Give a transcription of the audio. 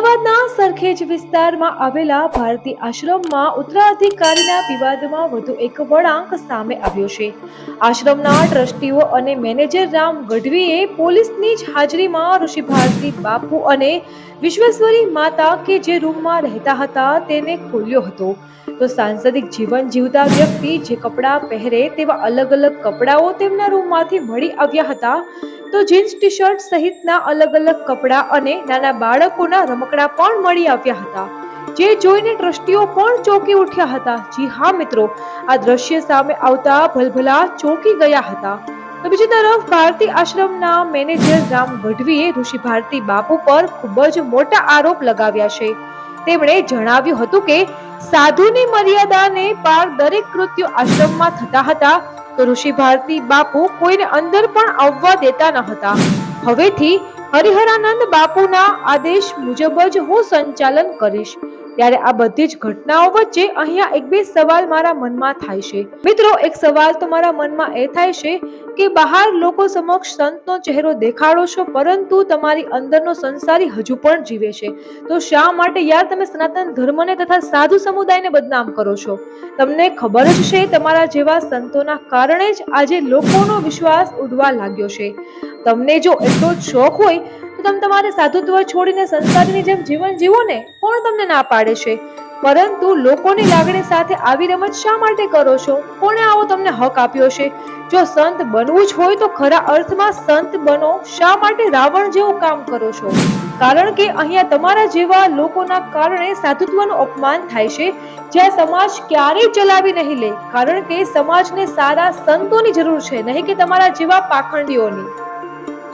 જ વિસ્તારમાં આવેલા ભારતી આશ્રમમાં ઉત્તરાધિકારીના વિવાદમાં વધુ એક વળાંક સામે આવ્યો છે. આશ્રમના ટ્રસ્ટીઓ અને મેનેજર રામ ગઢવીએ પોલીસની જ હાજરીમાં ઋષિ ભારતી બાપુ અને વિશ્વેશ્વરી માતા કે જે રૂમમાં રહેતા હતા તેને ખોલ્યો હતો. તો સાંસારિક જીવન જીવતા વ્યક્તિ જે કપડાં પહેરે તેવા અલગ અલગ કપડાઓ તેમના રૂમમાંથી મળી આવ્યા હતા. તો જીન્સ ટી શર્ટ સહિતના અલગ અલગ કપડાં અને નાના બાળકોના રમકડા પણ મળી આવ્યા હતા. જે જોઈને ટ્રસ્ટીઓ પણ ચોંકી ઉઠ્યા હતા. જી હા, મિત્રો, આ દ્રશ્ય સામે આવતા ભલભલા ચોંકી ગયા હતા. તો બીજી તરફ ભારતી આશ્રમના મેનેજર રામ ગઢવીએ ઋષિ ભારતી બાપુ પર ખૂબ જ મોટા આરોપ લગાવ્યા છે. તેમણે જણાવ્યું હતું કે, સાધુની મર્યાદાને પાર દરેક કૃત્યો આશ્રમમાં થતા હતા. તો ઋષિ ભારતી બાપુ કોઈને અંદર પણ આવવા દેતા ન હતા. હવેથી હરિહરાનંદ બાપુના આદેશ મુજબ જ હું સંચાલન કરીશ. ત્યારે આ બધી જ ઘટનાઓ વચ્ચે અહીંયા એક બે સવાલ મારા મનમાં થાય છે. મિત્રો, એક સવાલ તો મારા મનમાં એ થાય છે કે બહાર લોકો સમક્ષ સંતનો ચહેરો દેખાડો છો, પરંતુ તમારી અંદરનો સંસારી હજુ પણ જીવે છે. તો શા માટે યાર તમે સનાતન ધર્મને તથા સાધુ સમુદાયને બદનામ કરો છો? તમને ખબર જ છે, તમારા જેવા સંતોના કારણે જ આજે લોકોનો વિશ્વાસ ઉડવા લાગ્યો છે. તમને જો એટલો શોખ હોય તો તમે તમારે સાધુત્વ છોડીને સંસારની જેમ જીવન જીવો ને કોણ તમને ના પાડે છે? પરંતુ લોકોની લાગણી સાથે આવી રમત શા માટે કરો છો? કોણે આવો તમને હક આપ્યો છે? જો સંત બનવું જ હોય તો ખરા અર્થમાં સંત બનો. શા માટે રાવણ જેવું કામ કરો છો? કારણ કે અહીંયા તમારા જેવા લોકોના કારણે સાધુત્વનું અપમાન થાય છે. જ્યાં સમાજ ક્યારેય ચલાવી નહીં લે. કારણ કે સમાજને સારા સંતોની જરૂર છે, નહીં કે તમારા જેવા પાખંડીઓની.